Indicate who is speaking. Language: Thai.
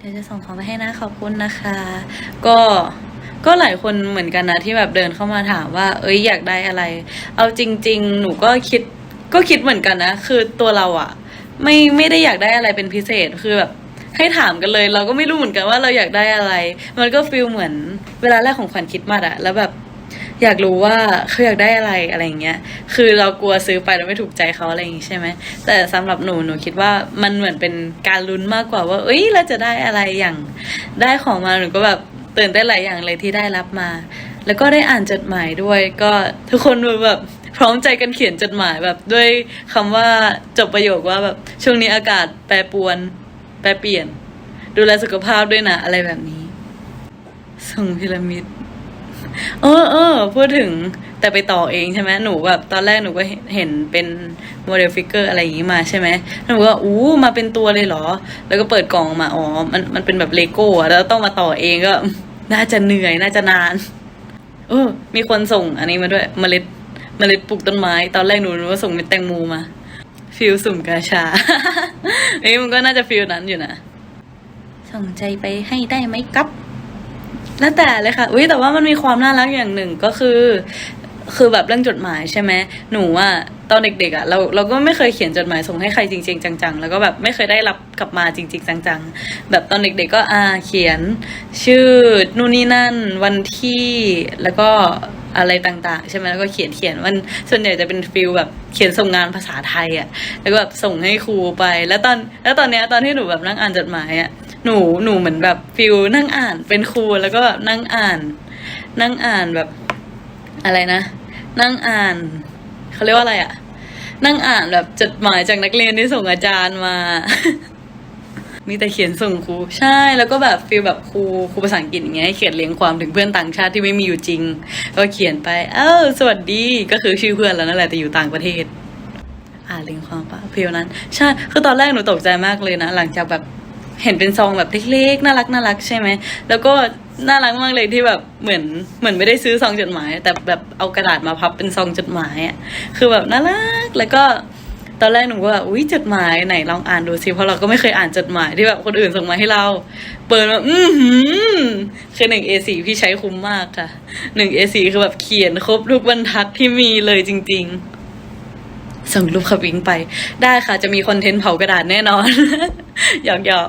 Speaker 1: เดี๋ยวจะส่งของไปให้นะขอบคุณนะคะ ก็ก็หลายคนเหมือนกันนะที่แบบเดินเข้ามาถามว่า เอ้ยอยากได้อะไร เอาจริง ๆ หนูก็คิดก็คิดเหมือนกันนะ คือตัวเราอะไม่ไม่ได้อยากได้อะไรเป็นพิเศษคือแบบให้ถามกันเลย เราก็ไม่รู้เหมือนกันว่าเราอยากได้อะไร มันก็ฟีลเหมือนเวลาแรกของขวัญคิดมาอะแล้วแบบ อยากรู้ว่าเขาอยากได้อะไรอะไรเงี้ย คือเรากลัวซื้อไปแล้วไม่ถูกใจเขาอะไรอย่างงี้ใช่ไหม แต่สำหรับหนูหนูคิดว่ามันเหมือนเป็นการลุ้นมากกว่าว่า เอ้ยเราจะได้อะไรอย่างได้ของมาหนูก็แบบตื่นเต้หลายอย่างเลยที่ได้รับมา แล้วก็ได้อ่านจดหมายด้วย ก็ทุกคนแบบพร้อมใจกันเขียนจดหมายแบบด้วยคำว่าจบประโยคว่าแบบช่วงนี้อากาศแปรปรวน แปรเปลี่ยน ดูแลสุขภาพด้วยนะอะไรแบบนี้ส่งพีระมิด เออเออพูดถึงแต่ไปต่อเองใช่ไหมหนูแบบตอนแรกหนูก็เห็นเห็นเป็นโมเดลฟิกเกอร์อะไรอย่างงี้มาใช่ไหมหนูก็อู้มาเป็นตัวเลยเหรอ แล้วก็เปิดกล่องมาอ๋อมันมันเป็นแบบเลโก้แล้วต้องมาต่อเองก็ น่าจะเหนื่อยน่าจะนานเออมีคนส่งอันนี้มาด้วยเมล็ดเมล็ดปลูกต้นไม้ ตอนแรกหนูนึกว่าส่งเป็นแตงโมมาฟิลสุ่มกาชาเอ้ยมันก็น่าจะฟิลนั้นอยู่นะส่งใจไปให้ได้ไหมครับ แล้วแต่เลยค่ะอุ้ยแต่ว่ามันมีความน่ารักอย่างหนึ่งก็คือ คือแบบเรื่องจดหมายใช่ไหมหนูอะตอนเด็กๆอะเราเราก็ไม่เคยเขียนจดหมายส่งให้ใครจริง ๆ จัง ๆ แล้วก็แบบไม่เคยได้รับกลับมาจริง ๆ จัง ๆ แบบตอนเด็กๆก็อ่าเขียนชื่อนู่นนี่นั่น วันที่แล้วก็อะไรต่างๆ ใช่ไหมแล้วก็เขียนเขียนมันส่วนใหญ่จะเป็นฟิลแบบเขียนส่งงานภาษาไทยอะแล้วก็แบบส่งให้ครูไป แล้วตอนแล้วตอนเนี้ยตอนที่หนูแบบนั่งอ่านจดหมายอะ หนูหนูเหมือนแบบฟิลนั่งอ่านเป็นครูแล้วก็แบบนั่งอ่าน นั่งอ่านแบบอะไรนะ นั่งอ่านเขาเรียกว่าอะไรอะนั่งอ่านแบบจดหมายจากนักเรียนที่ส่งอาจารย์มา มีแต่เขียนส่งครูใช่แล้วก็แบบฟีลแบบครูครูภาษาอังกฤษอย่างเงี้ยให้เขียนเรียงความถึงเพื่อนต่างชาติที่ไม่มีอยู่จริง ก็เขียนไปเอ้าสวัสดีก็คือชื่อเพื่อนแล้วนั่นแหละแต่อยู่ต่างประเทศ อ่านเรียงความปะฟีลนั้นใช่คือตอนแรกหนูตกใจมากเลยนะ หลังจากแบบ เห็นเป็นซองแบบเล็กๆ น่ารักน่ารักใช่ไหม แล้วก็น่ารักมากเลยที่แบบเหมือนเหมือนไม่ได้ซื้อซองจดหมาย แต่แบบเอากระดาษมาพับเป็นซองจดหมายอะคือแบบน่ารักแล้วก็ตอนแรกหนูก็แบบอุ้ยจดหมายไหนลองอ่านดูสิเพราะเราก็ไม่เคยอ่านจดหมายที่แบบคนอื่นส่งมาให้เรา เปิดมาอือหือคือหนึ่ง A4 พี่ใช้คุ้มมากค่ะหนึ่ง A4 คือแบบเขียนครบทุกบรรทัดที่มีเลยจริง ๆ ส่งรูปขับวิงไป ได้ค่ะ จะมีคอนเทนต์เผากระดาษแน่นอนหยอกหยอก